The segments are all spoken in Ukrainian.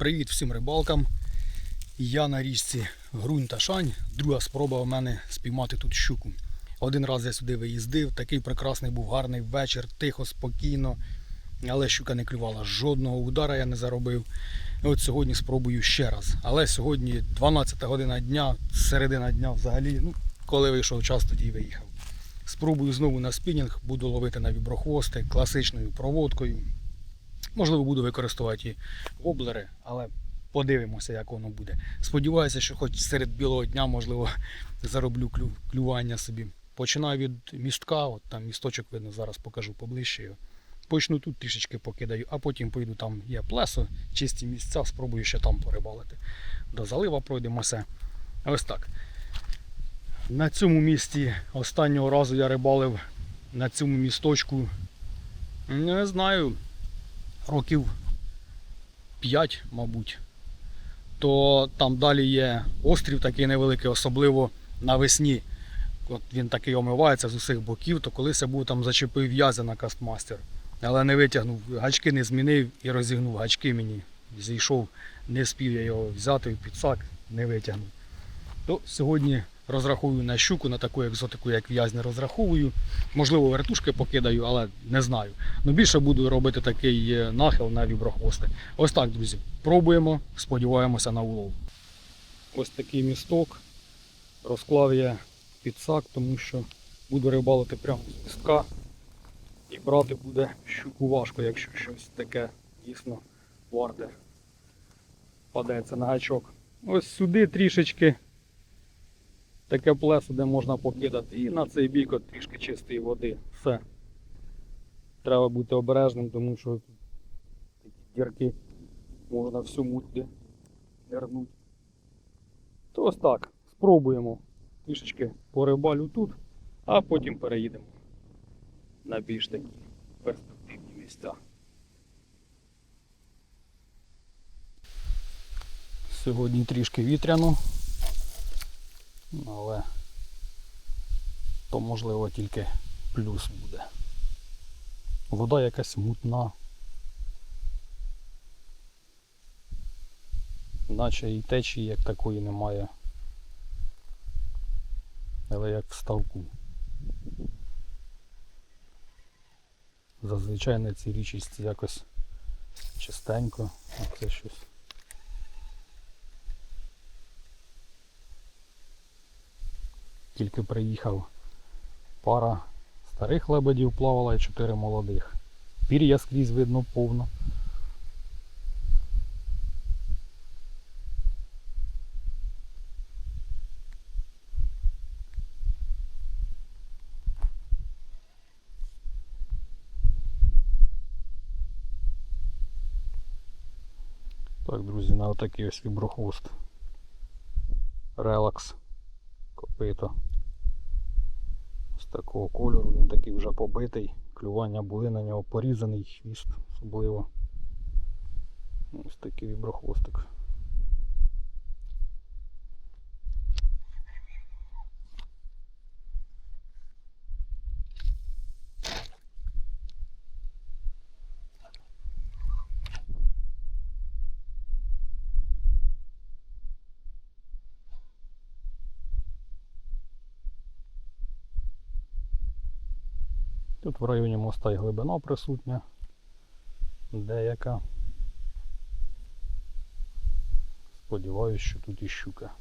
Привіт всім рибалкам. Я на річці Грунь та Шань. Друга спроба в мене спіймати тут щуку. Один раз я сюди виїздив, такий прекрасний був гарний вечір, тихо, спокійно. Але щука не клювала. Жодного удара я не заробив. І от сьогодні спробую ще раз. Але сьогодні 12 година дня, середина дня взагалі. Ну, коли вийшов час, тоді й виїхав. Спробую знову на спінінг, буду ловити на віброхвости класичною проводкою. Можливо, буду використовувати воблери, але подивимося, як воно буде. Сподіваюся, що хоч серед білого дня, можливо, зароблю клю, клювання собі. Починаю від містка, от там місточок видно, зараз покажу поближче його. Почну тут трішечки покидаю, а потім поїду там є плесо, чисті місця, спробую ще там порибалити. До залива пройдемося. Ось так. На цьому місці останнього разу я рибалив на цьому місточку. Не знаю, років 5, мабуть. То там далі є острів такий невеликий, особливо навесні. От він такий омивається з усіх боків, то колись я був там зачепив в'язя на кастмастер. Але не витягнув, гачки не змінив і розігнув гачки мені. Зійшов, не спів я його взяти в підсак, не витягнув. То сьогодні розраховую на щуку, на таку екзотику, як в'язь розраховую. Можливо, вертушки покидаю, але не знаю. Ну більше буду робити такий е, нахил на віброхвости. Ось так, друзі. Пробуємо, сподіваємося на улов. Ось такий місток. Розклав я підсак, тому що буду рибалити прямо з містка. І брати буде щуку важко, якщо щось таке дійсно варте падеться на гачок. Ось сюди трішечки таке плесо, де можна покидати. І на цей бік от трішки чистої води. Все. Треба бути обережним, тому що такі дірки можна всю мутки нирнути. То ось так, спробуємо трішечки порибалю тут, а потім переїдемо на більш такі перспективні місця. Сьогодні трішки вітряно, але то можливо тільки плюс буде. Вода якась мутна. Наче і течії як такої немає. Але як в ставку. Зазвичай на цій річці якось чистенько, а це щось. Тільки приїхав пара старих лебедів плавала і чотири молодих. Пір'я скрізь видно повно. Так, друзі, на отакий ось віброхвост. Релакс. Копито. Такого кольору, він такий вже побитий. Клювання були на нього порізаний хвіст особливо. Ось такий віброхвостик. Тут в районі моста і глибина присутня. Деяка. Сподіваюсь, що тут і щука.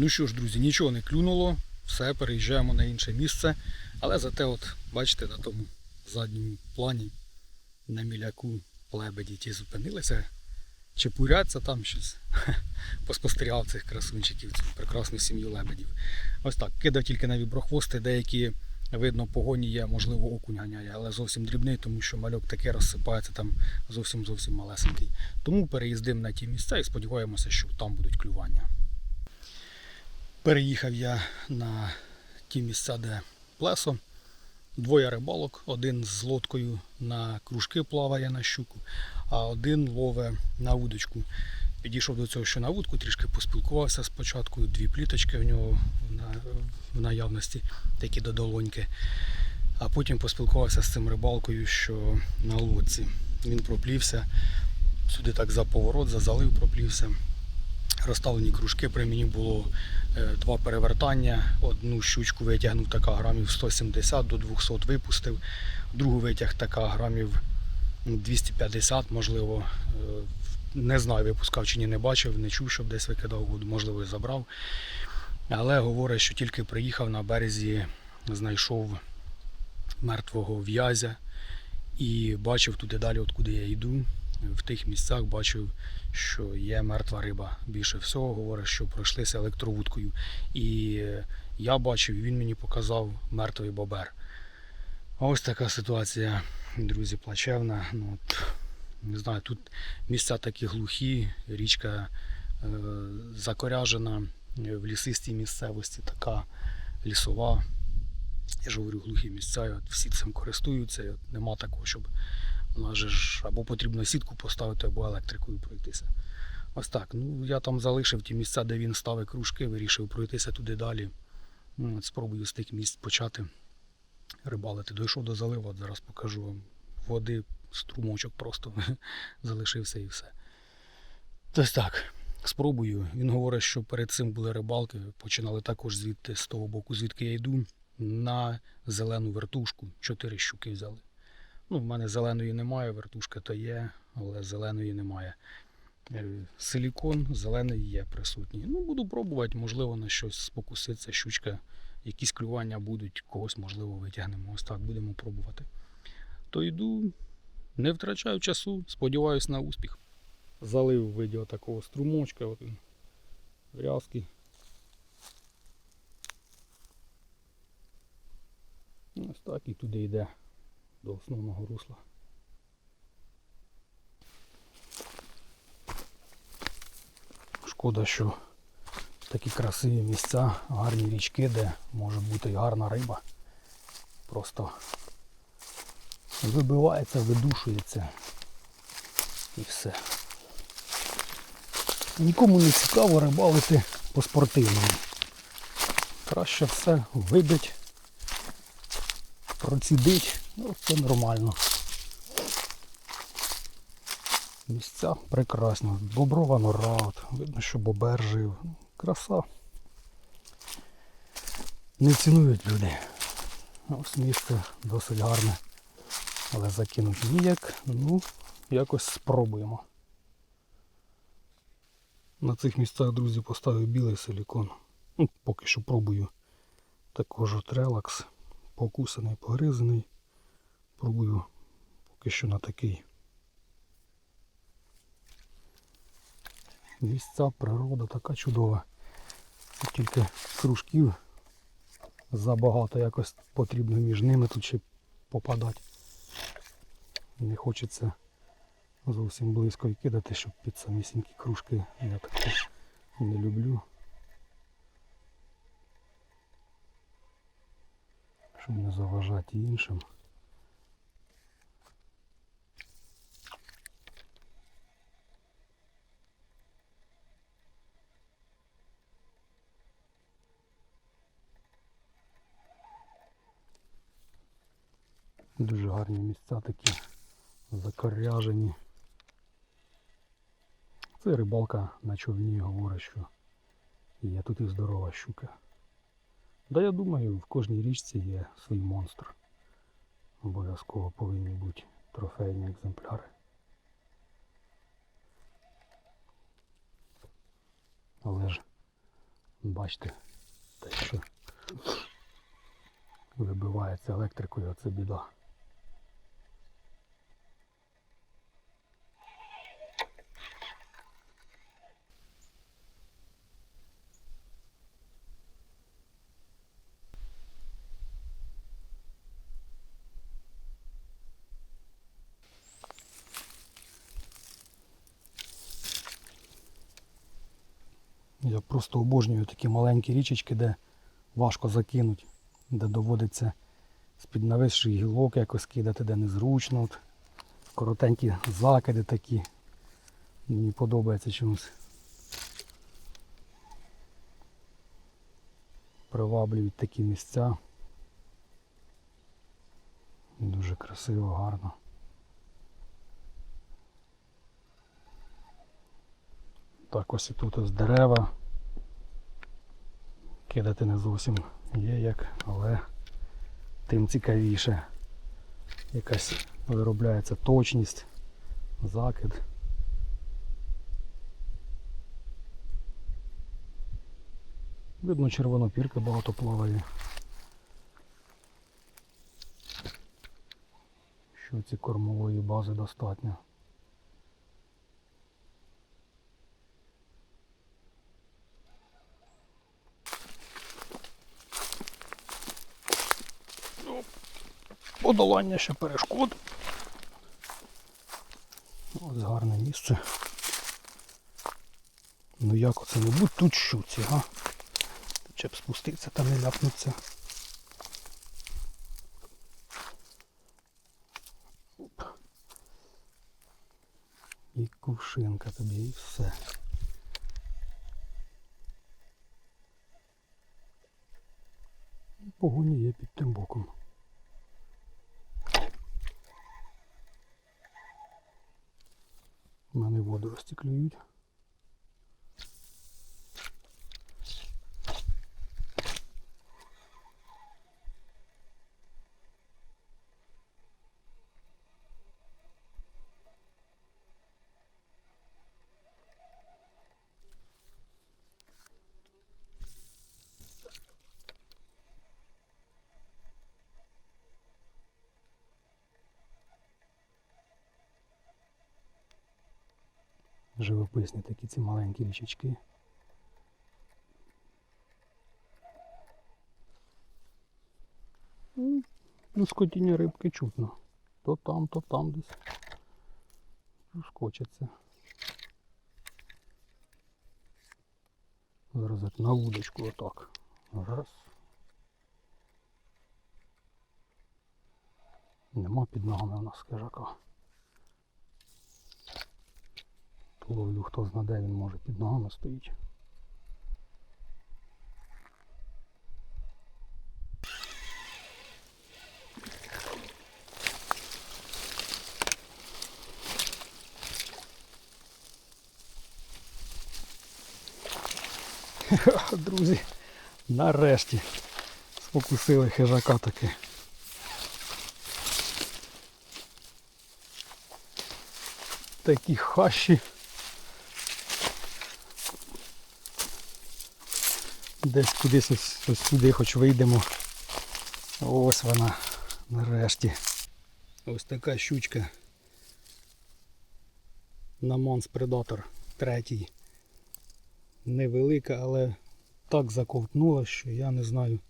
Ну що ж, друзі, нічого не клюнуло, все, переїжджаємо на інше місце. Але зате, от, бачите, на тому задньому плані на міляку лебеді ті зупинилися. Чепуряться там щось. Поспостерігав цих красунчиків, цю прекрасну сім'ю лебедів. Ось так, кидав тільки на віброхвости, деякі видно погоні є, можливо, окунь ганяє, але зовсім дрібний, тому що мальок таке розсипається там зовсім зовсім малесенький. Тому переїздимо на ті місця і сподіваємося, що там будуть клювання. Переїхав я на ті місця, де плесо. Двоє рибалок, один з лодкою на кружки плаває на щуку, а один лове на вудочку. Підійшов до цього, що на вудку, трішки поспілкувався спочатку, дві пліточки в нього в наявності, такі до долоньки. А потім поспілкувався з цим рибалкою, що на лодці. Він проплівся, сюди так за поворот, за залив проплівся. Розставлені кружки при мені було е, два перевертання. Одну щучку витягнув така грамів 170 до 200 випустив, другу витяг така грамів 250, можливо. Е, Не знаю, випускав чи ні, не бачив, не чув, щоб десь викидав воду, можливо, і забрав. Але говорить, що тільки приїхав на березі, знайшов мертвого в'язя і бачив туди далі, от куди я йду. В тих місцях бачив, що є мертва риба. Більше всього говорить, що пройшлися електровудкою. І я бачив, він мені показав мертвий бобер. Ось така ситуація, друзі, плачевна. Ну, от, не знаю, тут місця такі глухі, річка е, закоряжена е, в лісистій місцевості, така лісова. Я ж говорю, глухі місця, от всі цим користуються. от Нема такого, щоб у ж або потрібно сітку поставити, або електрикою пройтися. Ось так. Ну, я там залишив ті місця, де він ставить кружки, вирішив пройтися туди далі. Ну, от спробую з тих місць почати рибалити. Дійшов до заливу, зараз покажу вам. Води, струмочок просто залишився і все. Ось так. Спробую. Він говорить, що перед цим були рибалки, починали також звідти з того боку, звідки я йду, на зелену вертушку. Чотири щуки взяли. Ну, в мене зеленої немає, вертушка то є, але зеленої немає. Е, Силікон зелений є присутній. Ну, буду пробувати, можливо, на щось спокуситься, щучка, якісь клювання будуть, когось, можливо, витягнемо. Ось так будемо пробувати. То йду, не втрачаю часу, сподіваюся на успіх. Залив в такого струмочка, от він, врязки. Ось так і туди йде до основного русла. Шкода, що такі красиві місця, гарні річки, де може бути і гарна риба. Просто вибивається, видушується і все. Нікому не цікаво рибалити по-спортивному. Краще все вибить, процідить, ну це нормально. Місця прекрасні. Боброва нора, видно, що бобер жив. Краса. Не цінують люди. Ось місце досить гарне. Але закинуть ніяк. Ну, якось спробуємо. На цих місцях, друзі, поставив білий силікон. Ну, поки що пробую. Також от релакс. Покусаний, погризаний. Пробую поки що на такий. Місця, природа така чудова. От Тільки кружків забагато якось потрібно між ними тут ще попадати. Не хочеться зовсім близько і кидати, щоб під самісінькі кружки. Я також не люблю. Щоб не заважати іншим. Дуже гарні місця такі закоряжені. Це рибалка на човні говорить, що є тут і здорова щука. Да я думаю, в кожній річці є свій монстр. Обов'язково повинні бути трофейні екземпляри. Але ж Бачите, те, що вибивається електрикою, це біда. Я просто обожнюю такі маленькі річечки, де важко закинути, де доводиться з-під нависших гілок якось кидати, де незручно. От. Коротенькі закиди такі. Мені подобається чомусь. Приваблюють такі місця. Дуже красиво, гарно. Так ось і тут ось дерева. Кидати не зовсім є як, але тим цікавіше. Якась виробляється точність, закид. Видно, червонопірки багато плаває. Що ці кормової бази достатньо. Подолання ще перешкод. Ось гарне місце. Ну як оце, мабуть, тут щуці, га? Чи б спуститися там не ляпнуться. І кувшинка тобі, і все. Погоні є під тим боком. У мене водорості клюють. Живописні такі ці маленькі річечки. Ну, Плюскотіння рибки чутно. То там, то там десь. Скочиться. Зараз на вудочку отак. Раз. Нема під ногами у нас хижака. Ловлю хто знаде, він може під ногами стоїть. Друзі, нарешті спокусили хижака таки. Такі хащі. Десь кудись ось, ось сюди хоч вийдемо. Ось вона нарешті. Ось така щучка. Намонс Predator третій. Невелика, але так заковтнула, що я не знаю.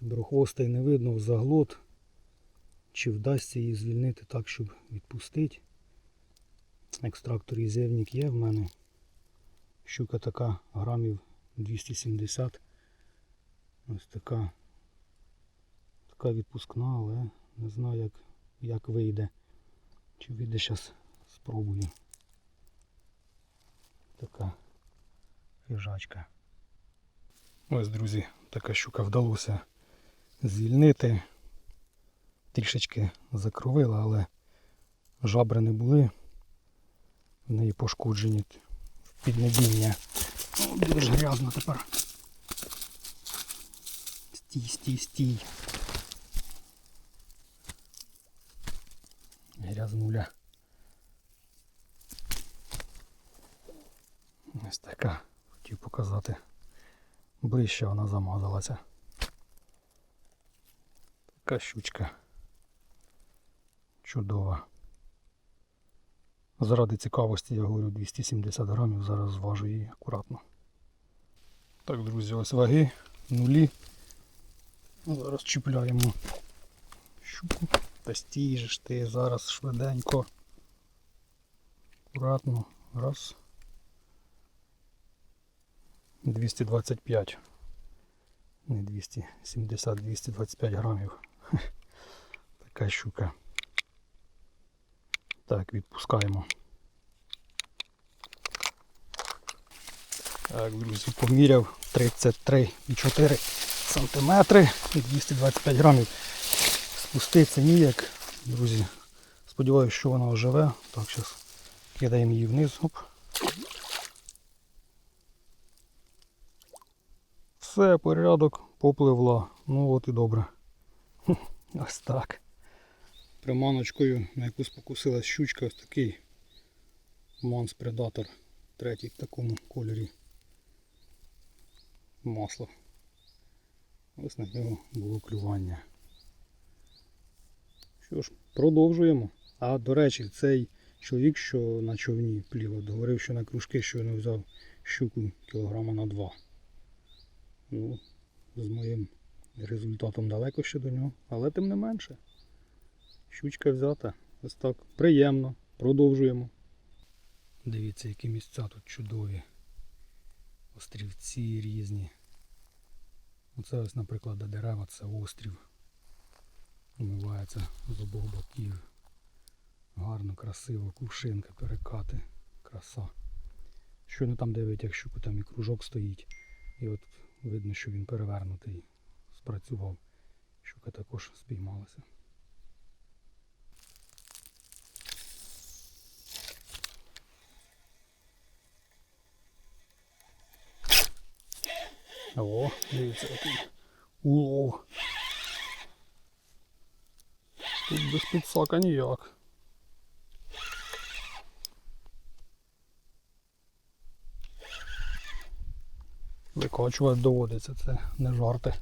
Брохвостий не видно в заглот. Чи вдасться її звільнити так, щоб відпустити. Екстрактор ізевник є в мене. Щука така грамів 270. Ось така така відпускна, але не знаю як, як вийде. Чи вийде зараз спробую. Така хижачка. Ось, друзі, така щука вдалося звільнити. Трішечки закровила, але жабри не були. В неї пошкоджені піднебіння. О, дуже грязно тепер. Стій, стій, стій. Грязнуля. Ось така хотів показати. Ближче вона замазалася. Така щучка. Чудова. Заради цікавості я говорю 270 грамів, зараз зважу її акуратно. Так, друзі, ось ваги, нулі. Ну, Зараз чіпляємо щуку. Та стій же ж ти зараз швиденько. Акуратно. Раз. 225. Не 270, 225 грамів. Така щука. Так, відпускаємо. Так, друзі, поміряв 33,4 сантиметри і 225 грамів. Спуститься ніяк. Друзі, сподіваюся, що вона оживе. Так, зараз кидаємо її вниз. Оп. Все, порядок, попливла. Ну от і добре. Ось так. Приманочкою, на яку спокусилась щучка, ось такий Манс Предатор. Третій в такому кольорі. Масло. Ось на нього було клювання. Що ж, продовжуємо. А до речі, цей чоловік, що на човні плів, говорив, що на кружки щойно взяв щуку кілограма на два. Ну, з моїм результатом далеко ще до нього, але тим не менше. Щучка взята. Ось так. Приємно. Продовжуємо. Дивіться, які місця тут чудові. Острівці різні. Оце ось, наприклад, де дерева, це острів. Умивається з обох боків. Гарно, красиво, кувшинка, перекати. Краса. Щойно там де як щуку, там і кружок стоїть. І от видно, що він перевернутий. Спрацював. Щука також спіймалася. О, дивіться, який улов. Тут без підсака ніяк. Викачувати доводиться, це не жарти.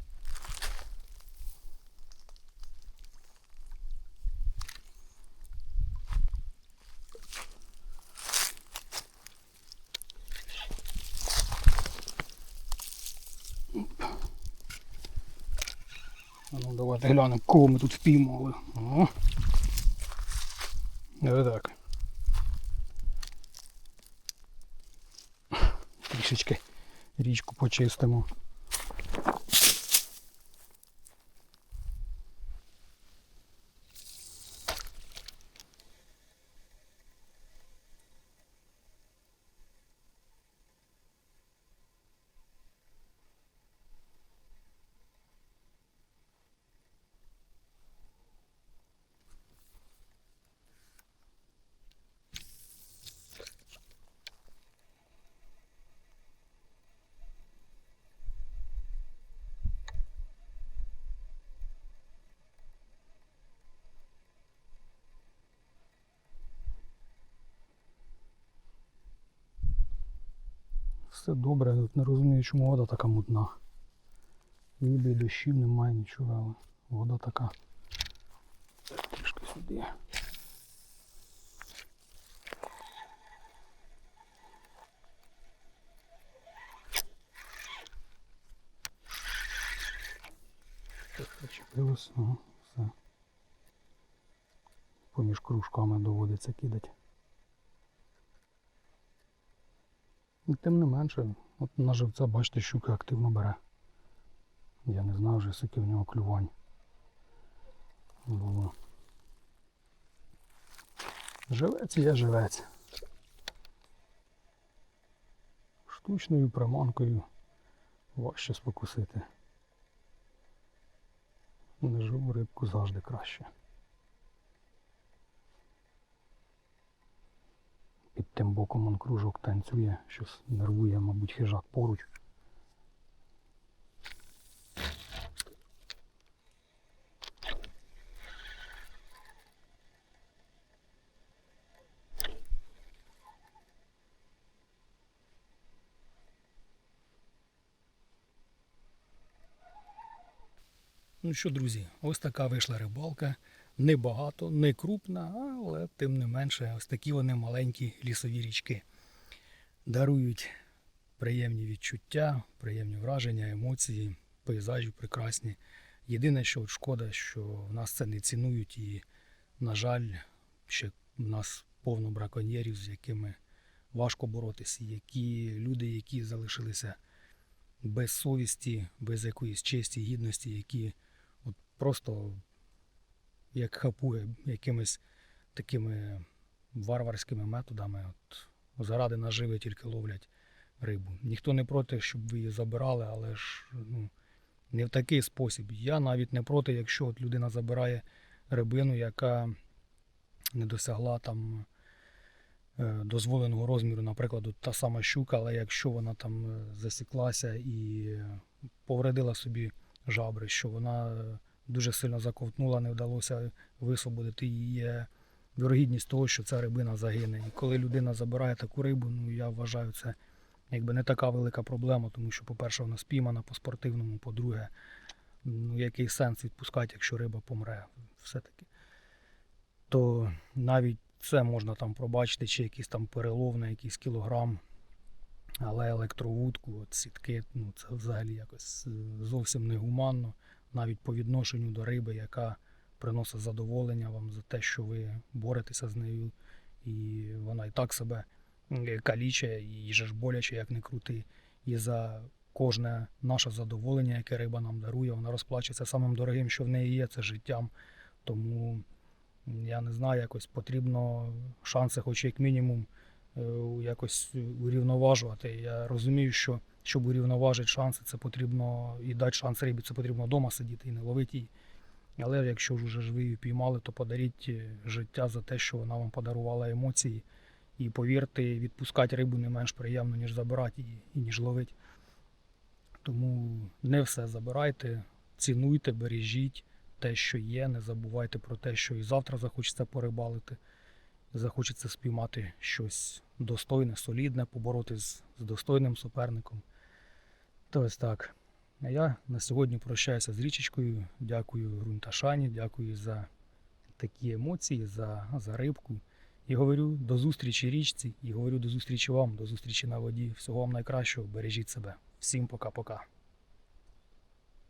Ну давайте глянемо, кого ми тут впіймали. Ось так. Трішечки річку почистимо. Все добре, тут не розумію, чому вода така мутна. Ніби й дощів немає нічого, але вода така. Трішки сюди. Зачепилось, ага, все. Поміж кружками доводиться кидати. І Тим не менше, от на живця, бачите, щука активно бере. Я не знав вже, скільки в нього клювань було. Живець є живець. Штучною приманкою важче спокусити. Неживу рибку завжди краще. Під тим боком он кружок танцює, щось нервує, мабуть, хижак поруч. Ну що, друзі, ось така вийшла рибалка. Небагато, не крупна, але тим не менше, ось такі вони маленькі лісові річки. Дарують приємні відчуття, приємні враження, емоції, пейзажі прекрасні. Єдине, що от шкода, що в нас це не цінують, і, на жаль, ще в нас повно браконьєрів, з якими важко боротися. Які люди, які залишилися без совісті, без якоїсь честі, гідності, які от просто як хапує якимись такими варварськими методами, от заради наживи тільки ловлять рибу. Ніхто не проти, щоб ви її забирали, але ж ну, не в такий спосіб. Я навіть не проти, якщо от людина забирає рибину, яка не досягла там е, дозволеного розміру, наприклад, та сама щука, але якщо вона там е, засіклася і повредила собі жабри, що вона е, дуже сильно заковтнула, не вдалося висвободити її. Вірогідність того, що ця рибина загине. І коли людина забирає таку рибу, ну я вважаю, це якби не така велика проблема, тому що, по-перше, вона спіймана по спортивному, по-друге, ну який сенс відпускати, якщо риба помре все-таки. То навіть це можна там пробачити, чи якийсь там перелов на якийсь кілограм. Але електровудку, от сітки, ну це взагалі якось е, зовсім негуманно, навіть по відношенню до риби, яка приносить задоволення вам за те, що ви боретеся з нею, і вона і так себе е, калічає, і ж боляче, як не крути. І за кожне наше задоволення, яке риба нам дарує, вона розплачується самим дорогим, що в неї є, це життям. Тому я не знаю, якось потрібно шанси, хоч як мінімум, е, якось урівноважувати. Я розумію, що щоб урівноважити шанси, це потрібно і дати шанс рибі, це потрібно вдома сидіти і не ловити її. Але якщо вже ж ви її піймали, то подаріть е, життя за те, що вона вам подарувала емоції. І повірте, відпускати рибу не менш приємно, ніж забирати її і ніж ловити. Тому не все забирайте, цінуйте, бережіть те, що є. Не забувайте про те, що і завтра захочеться порибалити, захочеться спіймати щось достойне, солідне, поборотись з достойним суперником. То ось так. А я на сьогодні прощаюся з річечкою. Дякую Грунташані, дякую за такі емоції, за, за рибку. І говорю до зустрічі річці, і говорю до зустрічі вам, до зустрічі на воді. Всього вам найкращого, бережіть себе. Всім пока-пока.